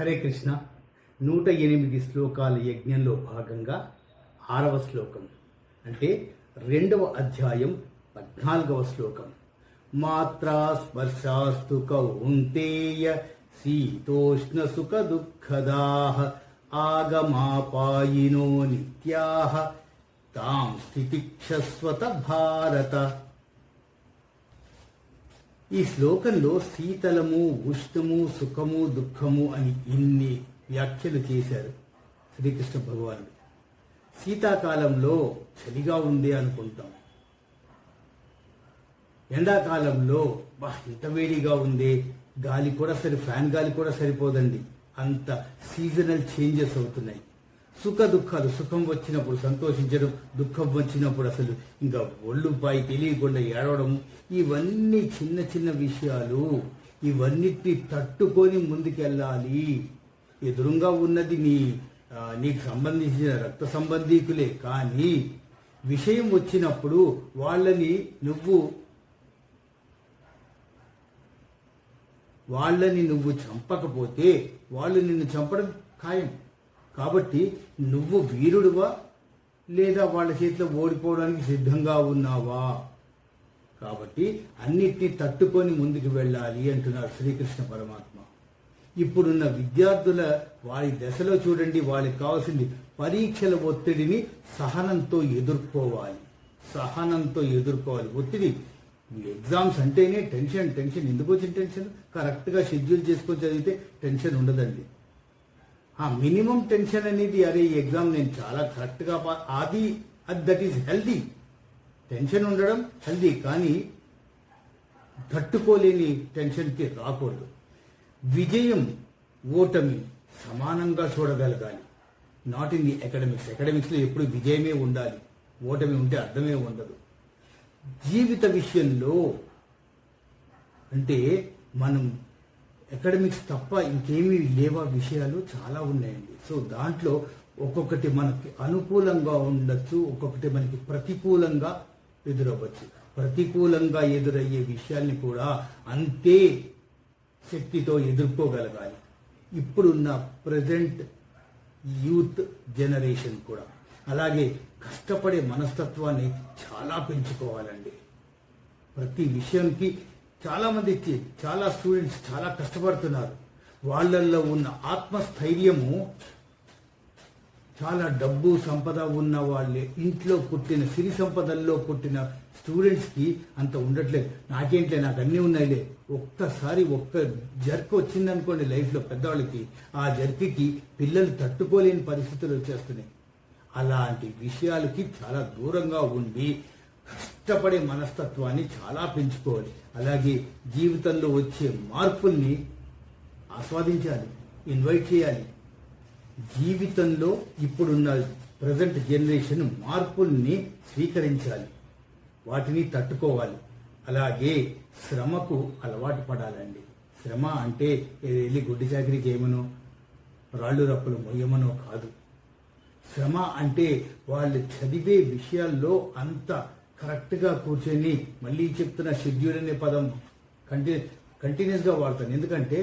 హరే కృష్ణ. నూట ఎనిమిది శ్లోకాల యజ్ఞంలో భాగంగా ఆరవ శ్లోకం అంటే రెండవ అధ్యాయం పద్నాలుగవ శ్లోకం. మాత్రా స్పర్శాస్తు కౌంతేయ శీతోష్ణ సుఖ దుఃఖదా ఆగమాపాయినో నిత్యా తాం స్థితిక్షస్వత భారత. ఈ శ్లోకంలో శీతలము ఉష్ణము సుఖము దుఃఖము అని ఇన్ని వ్యాఖ్యలు చేశారు శ్రీకృష్ణ భగవానుడు. శీతాకాలంలో చలిగా ఉంది అనుకుంటాం. ఎండాకాలంలో బా ఇంత వేడిగా ఉంది గాలి కూడా సరి ఫ్యాన్ గాలి కూడా సరిపోదండి. అంత సీజనల్ చేంజెస్ అవుతున్నాయి. సుఖ దుఃఖాలు సుఖం వచ్చినప్పుడు సంతోషించడం దుఃఖం వచ్చినప్పుడు అసలు ఇంకా ఒళ్ళు పై తెలియకుండా ఏడవడం ఇవన్నీ చిన్న చిన్న విషయాలు. ఇవన్నిటిని తట్టుకొని ముందుకెళ్ళాలి. ఎదురుగా ఉన్నది నీ నీకు సంబంధించిన రక్త సంబంధీకులే కానీ విషయం వచ్చినప్పుడు వాళ్ళని నువ్వు వాళ్ళని నువ్వు చంపకపోతే వాళ్ళు నిన్ను చంపడం ఖాయం. కాబట్టి నువ్వు వీరుడువా? లేదా వాళ్ళ చేతిలో ఓడిపోవడానికి సిద్ధంగా ఉన్నావా? కాబట్టి అన్నిటినీ తట్టుకొని ముందుకు వెళ్ళాలి అంటున్నారు శ్రీకృష్ణ పరమాత్మ. ఇప్పుడున్న విద్యార్థుల వారి దశలో చూడండి వాళ్ళకి కావాల్సింది పరీక్షల ఒత్తిడిని సహనంతో ఎదుర్కోవాలి. సహనంతో ఎదుర్కోవాలి. ఒత్తిడి. ఎగ్జామ్స్ అంటేనే టెన్షన్ టెన్షన్. ఎందుకు వచ్చిన టెన్షన్? కరెక్ట్గా షెడ్యూల్ చేసుకొని చదివితే టెన్షన్ ఉండదండి. ఆ మినిమం టెన్షన్ అనేది అరే ఈ ఎగ్జామ్ నేను చాలా కరెక్ట్గా పా- అది దట్ ఈస్ హెల్దీ. టెన్షన్ ఉండడం హెల్దీ కానీ తట్టుకోలేని టెన్షన్కి రాకూడదు. విజయం ఓటమి సమానంగా చూడగలగాలి. నాట్ ఇన్ ది అకాడమిక్స్ అకాడమిక్స్లో ఎప్పుడు విజయమే ఉండాలి. ఓటమి ఉంటే అర్థమే ఉండదు. జీవిత విషయంలో అంటే మనం అకాడమిక్స్ తప్ప ఇంకేమీ లేవా విషయాలు చాలా ఉన్నాయండి. సో దాంట్లో ఒక్కొక్కటి మనకి అనుకూలంగా ఉండొచ్చు ఒక్కొక్కటి మనకి ప్రతికూలంగా ఎదురవ్వచ్చు. ప్రతికూలంగా ఎదురయ్యే విషయాల్ని కూడా అంతే శక్తితో ఎదుర్కోగలగాలి. ఇప్పుడున్న ప్రజెంట్ యూత్ జనరేషన్ కూడా. అలాగే కష్టపడే మనస్తత్వాన్ని చాలా పెంచుకోవాలండి. ప్రతి విషయంకి చాలా చాలా స్టూడెంట్స్ చాలా కష్టపడుతున్నారు. వాళ్ళల్లో ఉన్న ఆత్మస్థైర్యము చాలా డబ్బు సంపద ఉన్న వాళ్ళే. ఇంట్లో పుట్టిన సిరి సంపదల్లో పుట్టిన స్టూడెంట్స్కి అంత ఉండట్లేదు. నాకేంట్లే నాకు అన్నీ ఉన్నాయిలే. ఒక్కసారి ఒక్క జర్క్ వచ్చిందనుకోండి లైఫ్లో పెద్దవాళ్ళకి. ఆ జర్క్కి పిల్లలు తట్టుకోలేని పరిస్థితులు వచ్చేస్తున్నాయి. అలాంటి విషయాలకి చాలా దూరంగా ఉండి ఇష్టపడే మనస్తత్వాన్ని చాలా పెంచుకోవాలి. అలాగే జీవితంలో వచ్చే మార్పుల్ని ఆస్వాదించాలి ఇన్వైట్ చేయాలి. జీవితంలో ఇప్పుడున్న ప్రజెంట్ జనరేషన్ మార్పుల్ని స్వీకరించాలి. వాటిని తట్టుకోవాలి. అలాగే శ్రమకు అలవాటు పడాలండి. శ్రమ అంటే వెళ్ళి గుడ్డి చాకరీకి ఏమనో రాళ్ళు రప్పులు మొయ్యమనో కాదు. శ్రమ అంటే వాళ్ళు చదివే విషయాల్లో అంత కరెక్ట్గా కూర్చొని మళ్ళీ చెప్తున్న షెడ్యూల్ అనే పదం కంటి కంటిన్యూస్గా వాడతాను. ఎందుకంటే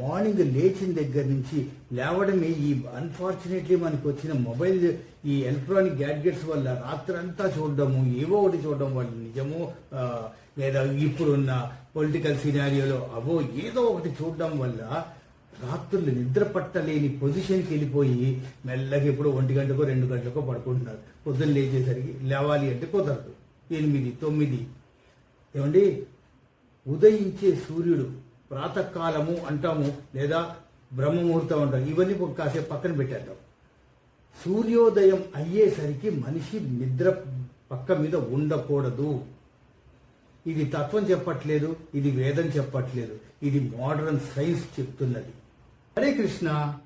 మార్నింగ్ లేచిన దగ్గర నుంచి లేవడమే ఈ అన్ఫార్చునేట్లీ మనకు వచ్చిన మొబైల్ ఈ ఎలక్ట్రానిక్ గ్యాడ్గెట్స్ వల్ల రాత్రంతా చూడడము ఏవో ఒకటి చూడడం వల్ల నిజము లేదా ఇప్పుడున్న పొలిటికల్ సినారియోలో అవో ఏదో ఒకటి చూడడం వల్ల రాత్రులు నిద్ర పట్టలేని పొజిషన్కి వెళ్ళిపోయి మెల్లగా ఇప్పుడు ఒంటి గంటకో రెండు గంటలకో పడుకుంటున్నారు. పొద్దున్న లేచేసరికి లేవాలి అంటే కుదరదు. ఎనిమిది తొమ్మిది. ఏమండి? ఉదయించే సూర్యుడు ప్రాతకాలము అంటాము లేదా బ్రహ్మముహూర్తం అంటాం ఇవన్నీ కాసేపు పక్కన పెట్టేద్దాం. సూర్యోదయం అయ్యేసరికి మనిషి నిద్ర పక్క మీద ఉండకూడదు. ఇది తత్వం చెప్పట్లేదు ఇది వేదం చెప్పట్లేదు ఇది మోడర్న్ సైన్స్ చెప్తున్నది. హరే కృష్ణ.